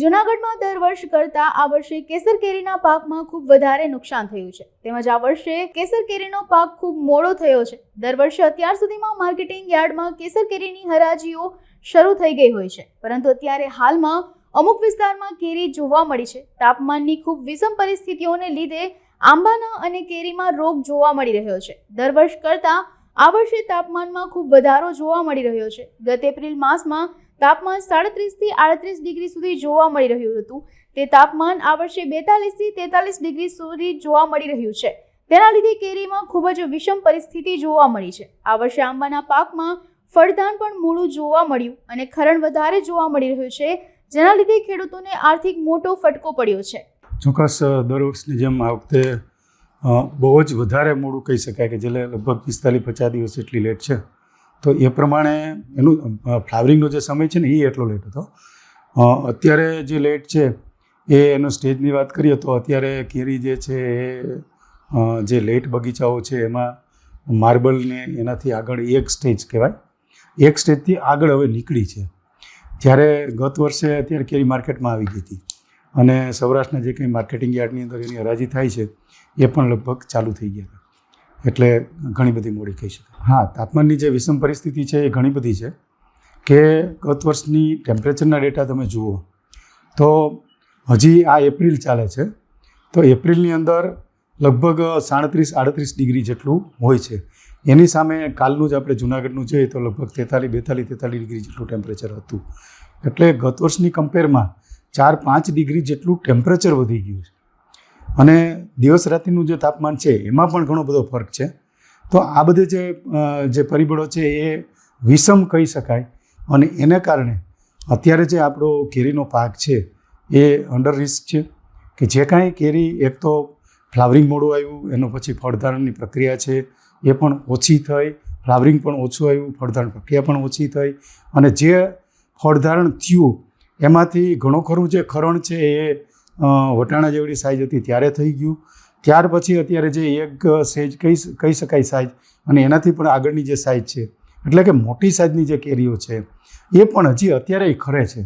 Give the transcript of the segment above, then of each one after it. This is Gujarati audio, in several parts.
જૂનાગઢમાં દર વર્ષ કરતાં આ વર્ષે કેસર કેરીના પાકમાં ખૂબ વધારે નુકસાન થયું છે. તેમજ આ વર્ષે કેસર કેરીનો પાક ખૂબ મોડો થયો છે. દર વર્ષે અત્યાર સુધીમાં માર્કેટિંગ યાર્ડમાં કેસર કેરીની હરાજીઓ શરૂ થઈ ગઈ હોય છે. પરંતુ અત્યારે હાલમાં અમુક વિસ્તારમાં કેરી જોવા મળી છે. તાપમાનની ખૂબ વિષમ પરિસ્થિતિઓને લીધે આંબાના અને કેરીમાં રોગ જોવા મળી રહ્યો છે. દર વર્ષ કરતાં આ વર્ષે તાપમાનમાં ખૂબ વધારો જોવા મળી રહ્યો છે. ગત એપ્રિલ માસમાં તાપમાન સાડત્રીસથી આડત્રીસ ડિગ્રી સુધી જોવા મળી રહ્યું હતું. તે તાપમાન આ વર્ષે બેતાલીસથી તેતાલીસ ડિગ્રી સુધી જોવા મળી રહ્યું છે. તેના લીધે કેરીમાં ખૂબ જ વિષમ પરિસ્થિતિ જોવા મળી છે. આ વર્ષે આંબાના પાકમાં ફળદાન પણ મોડું જોવા મળ્યું અને ખરણ વધારે જોવા મળી રહ્યું છે, જેના લીધે ખેડૂતોને આર્થિક મોટો ફટકો પડ્યો છે. ચોક્કસ દર વર્ષની જેમ આ વખતે બહુ જ વધારે મોડું કહી શકાય કે જે લગભગ પિસ્તાલીસ પચાસ દિવસ એટલી લેટ છે. તો એ પ્રમાણે એનું ફ્લાવરિંગનો જે સમય છે ને, એ એટલો લેટ હતો. અત્યારે જે લેટ છે, એ એનો સ્ટેજની વાત કરીએ તો અત્યારે કેરી જે છે એ જે લેટ બગીચાઓ છે, એમાં માર્બલને એનાથી આગળ એક સ્ટેજ કહેવાય. એક સ્ટેજથી આગળ હવે નીકળી છે. જ્યારે ગત વર્ષે અત્યારે કેરી માર્કેટમાં આવી ગઈ હતી અને સૌરાષ્ટ્રના જે કંઈ માર્કેટિંગ યાર્ડની અંદર એની હરાજી થાય છે, એ પણ લગભગ ચાલુ થઈ ગયા હતા. એટલે ઘણી બધી મોડી કહી શકાય હા, તાપમાનની જે વિષમ પરિસ્થિતિ છે એ ઘણી બધી છે કે ગત વર્ષની ટેમ્પરેચરના ડેટા તમે જુઓ, તો હજી આ એપ્રિલ ચાલે છે, તો એપ્રિલની અંદર લગભગ સાડત્રીસ, આડત્રીસ ડિગ્રી જેટલું હોય છે. એની સામે કાલનું જ આપણે જુનાગઢનું જોઈએ તો લગભગ તેતાલીસ, બેતાલીસ, તેતાલીસ ડિગ્રી જેટલું ટેમ્પરેચર હતું. એટલે ગત વર્ષની કમ્પેરમાં ચાર, પાંચ ડિગ્રી જેટલું ટેમ્પરેચર વધી ગયું છે. અને દિવસ રાત્રિનું જે તાપમાન છે, એમાં પણ ઘણો બધો ફરક છે. તો આ બધે જે જે પરિબળો છે, એ વિષમ કહી શકાય. અને એને કારણે અત્યારે જે આપણો કેરીનો પાક છે, એ અંડર રિસ્ક છે. કે જે કાંઈ કેરી, એક તો ફ્લાવરિંગ મોડું આવ્યું, એનો પછી ફળધારણની પ્રક્રિયા છે, એ પણ ઓછી થઈ. ફ્લાવરિંગ પણ ઓછું આવ્યું, ફળધારણ પ્રક્રિયા પણ ઓછી થઈ. અને જે ફળધારણ થયું, એમાંથી ઘણું ખરું જે ખરણ છે, એ વટાણા જેવડી સાઇઝ હતી ત્યારે થઈ ગયું. ત્યાર પછી અત્યારે જે એક સેજ કહી કહી શકાય સાઇઝ અને એનાથી પણ આગળની જે સાઇઝ છે, એટલે કે મોટી સાઇઝની જે કેરીઓ છે, એ પણ હજી અત્યારે ખરે છે.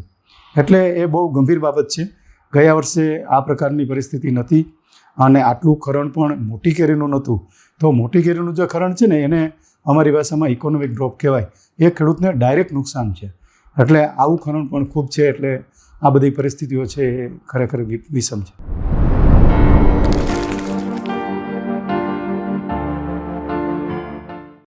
એટલે એ બહુ ગંભીર બાબત છે. ગયા વર્ષે આ પ્રકારની પરિસ્થિતિ નથી અને આટલું ખરણ પણ મોટી કેરીનું નહોતું. તો મોટી કેરીનું જે ખરણ છે ને, એને અમારી ભાષામાં ઇકોનોમિક ડ્રોપ કહેવાય. એ ખેડૂતને ડાયરેક્ટ નુકસાન છે. એટલે આવું ખરણ પણ ખૂબ છે, એટલે આ બધી પરિસ્થિતિઓ છે એ ખરેખર વિષમ છે.